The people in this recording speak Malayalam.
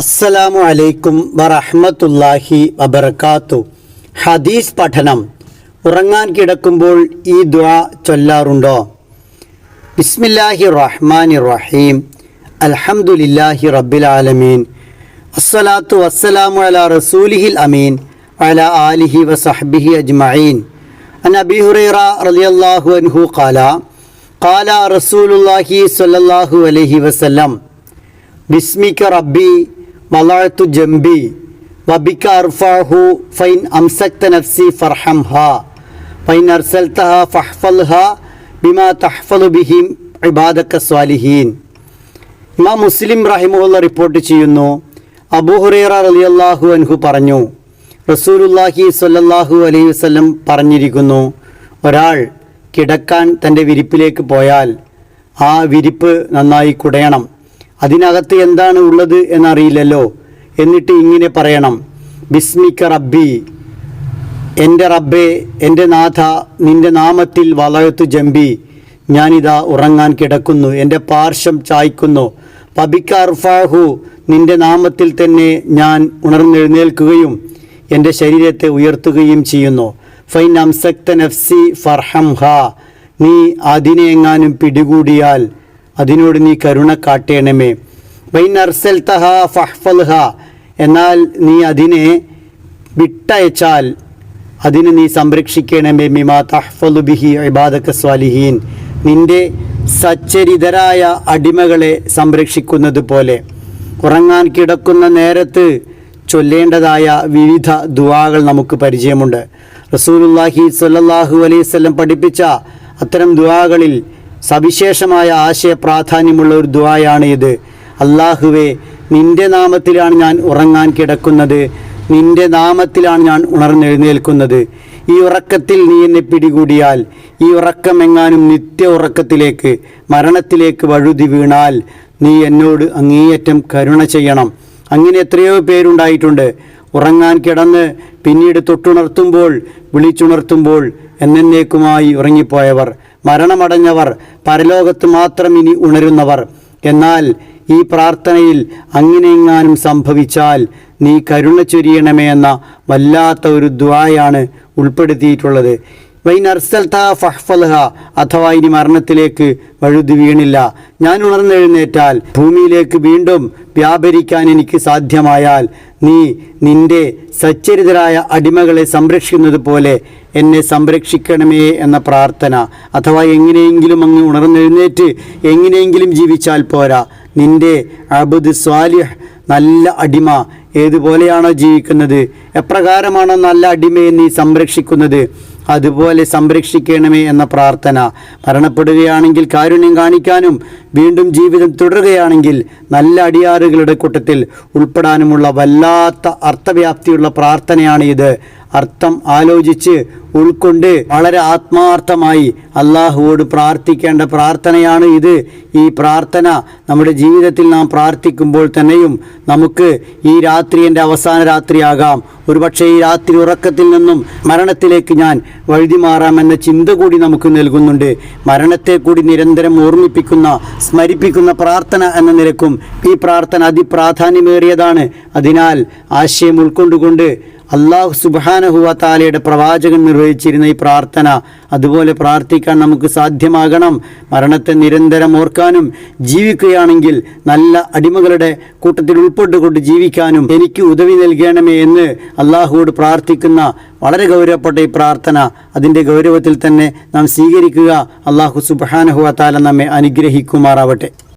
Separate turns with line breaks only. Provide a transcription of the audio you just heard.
അസ്സലാമു അലൈക്കും വറഹ്മത്തുള്ളാഹി വബർക്കാത്തു ഹദീസ് പഠനം. ഉറങ്ങാൻ കിടക്കുമ്പോൾ ഈ ദുആ ചൊല്ലാറുണ്ടോ? ബിസ്മില്ലാഹി റഹ്മാനി റഹീം അൽഹംദുലില്ലാഹി റബ്ബിൽ ആലമീൻ അസ്സലാത്തു വസ്സലാമു അലാ റസൂലിഹിൽ അമീൻ. അല ആലിഹി വസഹ്ബിഹി അജ്മഈൻ. അൻ അബി ഹുറൈറ റളിയല്ലാഹു അൻഹു ഖാല ഖാല റസൂലുള്ളാഹി സ്വല്ലല്ലാഹു അലൈഹി വസല്ലം ബിസ്മിക റബ്ബി വളഴത്തു ജംബി. വബിക്ക അർഫാഹു ഫൈൻ അംസക്ത നഫ്സി ഫർഹം ഹ ഫൈൻ അർസൽത്തഹ ഫഹ്ഫൽ ഹ ബിമാ തഹ്ഫലു ബിഹിം ഇബാദക്ക സ്വാലിഹീൻ. ഇമാം മുസ്ലിം റഹിമുള്ള റിപ്പോർട്ട് ചെയ്യുന്നു. അബൂ ഹുറൈറ റളിയല്ലാഹു അൻഹു പറഞ്ഞു. റസൂലുല്ലാഹി സ്വല്ലല്ലാഹു അലൈഹി വസല്ലം പറഞ്ഞിരിക്കുന്നു. ഒരാൾ കിടക്കാൻ തന്റെ വിരിപ്പിലേക്ക് പോയാൽ ആ വിരിപ്പ് നന്നായി കുടയണം. അതിനകത്ത് എന്താണ് ഉള്ളത് എന്നറിയില്ലല്ലോ. എന്നിട്ട് ഇങ്ങനെ പറയണം. ബിസ്മിക്ക റബ്ബി എന്റെ റബ്ബേ എന്റെ നാഥ നിന്റെ നാമത്തിൽ വളയത്തു ജമ്പി. ഞാനിതാ ഉറങ്ങാൻ കിടക്കുന്നു. എന്റെ പാർശ്വം ചായ്ക്കുന്നു. പബിക്ക അർഫാഹു നിന്റെ നാമത്തിൽ തന്നെ ഞാൻ ഉണർന്നെഴുന്നേൽക്കുകയും എന്റെ ശരീരത്തെ ഉയർത്തുകയും ചെയ്യുന്നു. ഫൈൻ അംസക്ത നഫ്സി ഫർഹം ഹ നീ അതിനെ എങ്ങാനും പിടികൂടിയാൽ അതിനോട് നീ കരുണ കാട്ടേണമേ. വൈൻ അർസൽതഹ ഫഹ്ഫൽഹ. എന്നാൽ നീ അതിനെ വിട്ടയച്ചാൽ അതിനെ നീ സംരക്ഷിക്കണമേ. മിമാ തഹ്ഫലു ബിഹി ഇബാദക സ്വാലിഹീൻ. നിന്റെ സച്ചരിതരായ അടിമകളെ സംരക്ഷിക്കുന്നത് പോലെ. ഉറങ്ങാൻ കിടക്കുന്ന നേരത്ത് ചൊല്ലേണ്ടതായ വിവിധ ദുവാകൾ നമുക്ക് പരിചയമുണ്ട്. സ്വല്ലല്ലാഹു അലൈഹി വസല്ലം പഠിപ്പിച്ച അത്തരം ദുവാകളിൽ സവിശേഷമായ ആശയ പ്രാധാന്യമുള്ള ഒരു ദുവായാണ് ഇത് അള്ളാഹുവെ നിന്റെ നാമത്തിലാണ് ഞാൻ ഉറങ്ങാൻ കിടക്കുന്നത്. നിന്റെ നാമത്തിലാണ് ഞാൻ ഉണർന്നെഴുന്നേൽക്കുന്നത്. ഈ ഉറക്കത്തിൽ നീ എന്നെ പിടികൂടിയാൽ ഈ ഉറക്കമെങ്ങാനും നിത്യ ഉറക്കത്തിലേക്ക് മരണത്തിലേക്ക് വഴുതി വീണാൽ നീ എന്നോട് അങ്ങേയറ്റം കരുണ ചെയ്യണം. അങ്ങനെ എത്രയോ പേരുണ്ടായിട്ടുണ്ട്. ഉറങ്ങാൻ കിടന്ന് പിന്നീട് തൊട്ടുണർത്തുമ്പോൾ വിളിച്ചുണർത്തുമ്പോൾ എന്നേക്കുമായി ഉറങ്ങിപ്പോയവർ. മരണമടഞ്ഞവർ പരലോകത്ത് മാത്രം ഇനി ഉണരുന്നവർ. എന്നാൽ ഈ പ്രാർത്ഥനയിൽ അങ്ങനെയെങ്ങാനും സംഭവിച്ചാൽ നീ കരുണ ചൊരിയണമേ എന്ന വല്ലാത്ത ഒരു ദ്വായാണ് ഉൾപ്പെടുത്തിയിട്ടുള്ളത്. ഫഹ്ഫൽഹ അഥവാ ഇനി മരണത്തിലേക്ക് വഴുതി വീണില്ല. ഞാൻ ഉണർന്നെഴുന്നേറ്റാൽ ഭൂമിയിലേക്ക് വീണ്ടും വ്യാപരിക്കാൻ എനിക്ക് സാധ്യമായാൽ നീ നിന്റെ സച്ചരിതരായ അടിമകളെ സംരക്ഷിക്കുന്നത് പോലെ എന്നെ സംരക്ഷിക്കണമേ എന്ന പ്രാർത്ഥന. അഥവാ എങ്ങനെയെങ്കിലും അങ്ങ് ഉണർന്നെഴുന്നേറ്റ് എങ്ങനെയെങ്കിലും ജീവിച്ചാൽ പോരാ. നിന്റെ അബുദ് സ്വാലിഹ് നല്ല അടിമ ഏതുപോലെയാണോ ജീവിക്കുന്നത്? എപ്രകാരമാണോ നല്ല അടിമയെ നീ സംരക്ഷിക്കുന്നത്? അതുപോലെ സംരക്ഷിക്കണമേ എന്ന പ്രാർത്ഥന. മരണപ്പെടുകയാണെങ്കിൽ കാരുണ്യം കാണിക്കാനും വീണ്ടും ജീവിതം തുടരുകയാണെങ്കിൽ നല്ല അടിയാറുകളുടെ കൂട്ടത്തിൽ ഉൾപ്പെടാനുമുള്ള വല്ലാത്ത അർത്ഥവ്യാപ്തിയുള്ള പ്രാർത്ഥനയാണ് ഇത് അർത്ഥം ആലോചിച്ച് ഉൾക്കൊണ്ട് വളരെ ആത്മാർത്ഥമായി അള്ളാഹുവോട് പ്രാർത്ഥിക്കേണ്ട പ്രാർത്ഥനയാണ് ഇത്. ഈ പ്രാർത്ഥന നമ്മുടെ ജീവിതത്തിൽ നാം പ്രാർത്ഥിക്കുമ്പോൾ തന്നെയും നമുക്ക് ഈ രാത്രി എന്റെ അവസാന രാത്രിയാകാം. ഒരുപക്ഷെ ഈ രാത്രി ഉറക്കത്തിൽ നിന്നും മരണത്തിലേക്ക് ഞാൻ വഴുതി മാറാമെന്ന ചിന്ത കൂടി നമുക്ക് നൽകുന്നുണ്ട്. മരണത്തെ കൂടി നിരന്തരം ഓർമ്മിപ്പിക്കുന്ന സ്മരിപ്പിക്കുന്ന പ്രാർത്ഥന എന്ന നിലക്കും ഈ പ്രാർത്ഥന അതിപ്രാധാന്യമേറിയതാണ്. അതിനാൽ ആശയം ഉൾക്കൊണ്ടുകൊണ്ട് അള്ളാഹു സുബാനഹുവ താലയുടെ പ്രവാചകൻ നിർവഹിച്ചിരുന്ന ഈ പ്രാർത്ഥന അതുപോലെ പ്രാർത്ഥിക്കാൻ നമുക്ക് സാധ്യമാകണം. മരണത്തെ നിരന്തരം ഓർക്കാനും ജീവിക്കുകയാണെങ്കിൽ നല്ല അടിമകളുടെ കൂട്ടത്തിൽ ഉൾപ്പെട്ടുകൊണ്ട് ജീവിക്കാനും എനിക്ക് ഉദവി നൽകണമേ എന്ന് അള്ളാഹുവോട് പ്രാർത്ഥിക്കുന്ന വളരെ ഗൗരവപ്പെട്ട ഈ പ്രാർത്ഥന അതിന്റെ ഗൗരവത്തിൽ തന്നെ നാം സ്വീകരിക്കുക. അള്ളാഹു സുബാനഹുവ താല നമ്മെ അനുഗ്രഹിക്കുമാറാവട്ടെ.